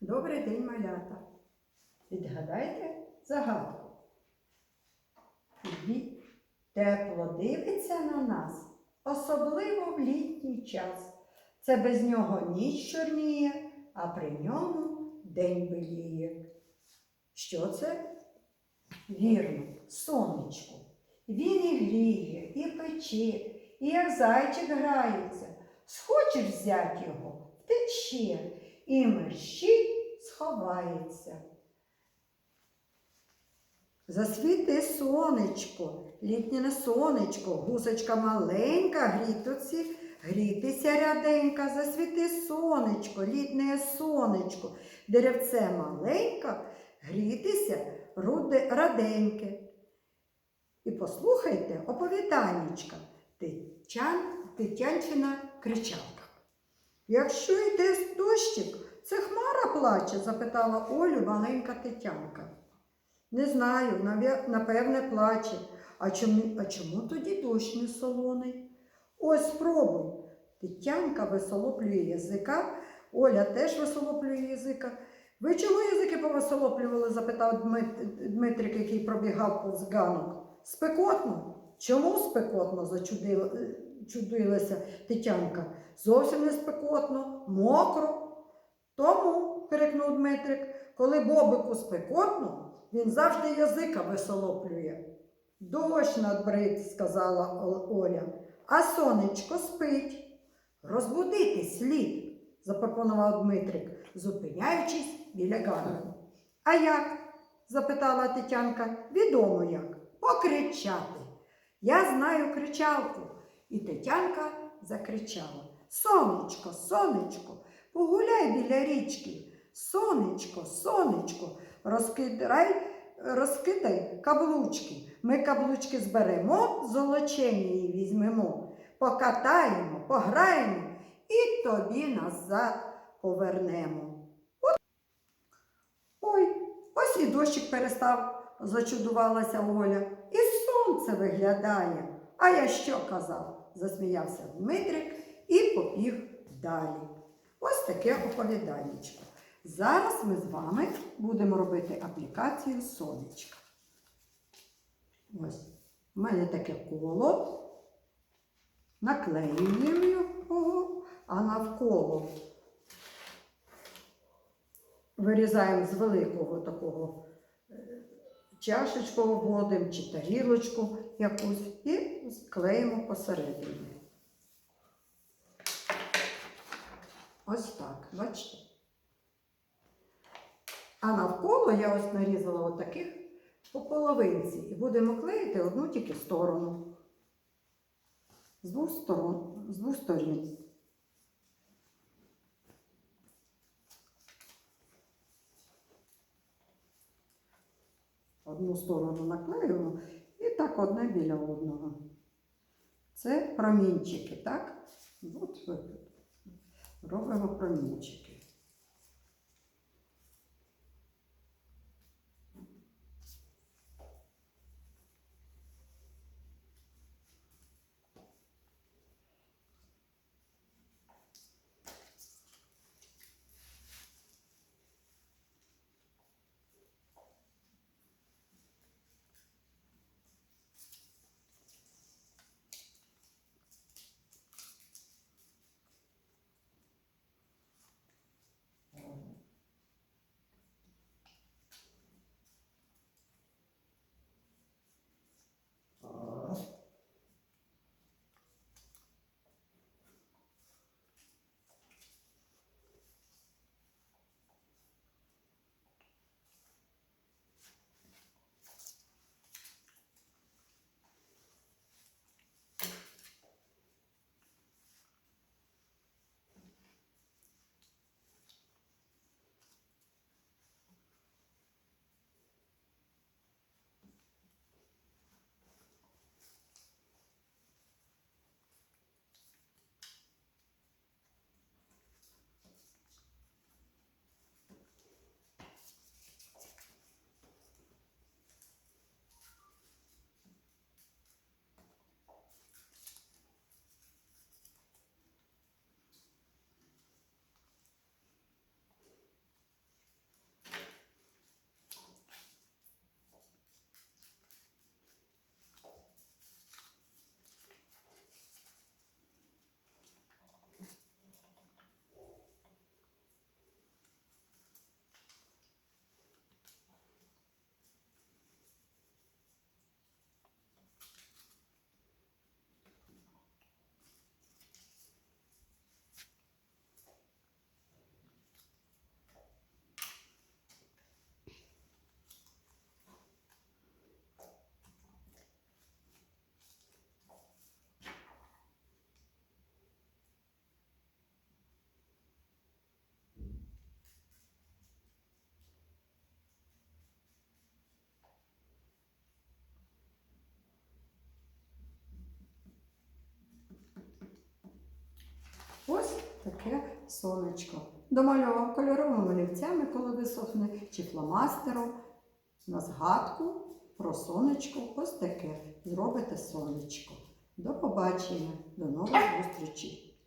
Добрий день, малята. Відгадайте загадку. Тепло дивиться на нас, особливо в літній час. Це без нього ніч чорніє, а при ньому день беліє. Що це? Вірно, сонечко. Він і гріє, і пече, і як зайчик грається. Схочеш взять його, втече, і мерщій сховається. Засвіти сонечко, літнє сонечко, гусочка маленька, грітоці, грітися ряденька, засвіти сонечко, літнє сонечко, деревце маленька, грітися руде, раденьке. І послухайте оповіданнячка Тетянчина кричалка. Якщо йде дощик, це хмара плаче? запитала Олю маленька Тетянка. Не знаю, напевне, плаче. А чому, а чому тоді дощ не солоний? Ось спробуй. Тетянка висолоплює язика, Оля теж висолоплює язика. Ви чого язики повисолоплювали? запитав Дмитрик, який пробігав повз ганок. Спекотно? Чому спекотно? зачудила- е, чудилася Тетянка. Зовсім не спекотно, мокро. Тому, крикнув Дмитрик, коли бобику спекотно, він завжди язика висолоплює. Дощ надбрид, сказала Оля, а сонечко спить. Розбудити слід, запропонував Дмитрик, зупиняючись біля ганку. А як? запитала Тетянка. Відомо як. Покричати. Я знаю кричалку. І Тетянка закричала. Сонечко, сонечко, погуляй біля річки. Сонечко, сонечко, розкидай, розкидай каблучки. Ми каблучки зберемо, золочені її візьмемо, покатаємо, пограємо і тобі назад повернемо. От. Ой, ось і дощик перестав, зачудувалася Оля. І сонце виглядає. А я що казав? Засміявся Дмитрик і побіг далі. Ось таке оповіданнячко. Зараз ми з вами будемо робити аплікацію сонечка. Ось, у мене таке коло. Наклеюємо його, а навколо вирізаємо з великого такого е, чашечку вводимо чи тарілочку якусь і клеїмо посередині. Ось так, бачите? А навколо я ось нарізала отаких по половинці і будемо клеїти одну тільки сторону. З двох сторон, з двох сторін. Одну сторону наклеюємо і так одне біля одного. Це промінчики, так? От робимо промінчики. Таке сонечко. Домальовував кольоровими олівцями, коли висохне, чи фломастером. На згадку про сонечко ось таке. Зробите сонечко. До побачення, до нових зустрічей!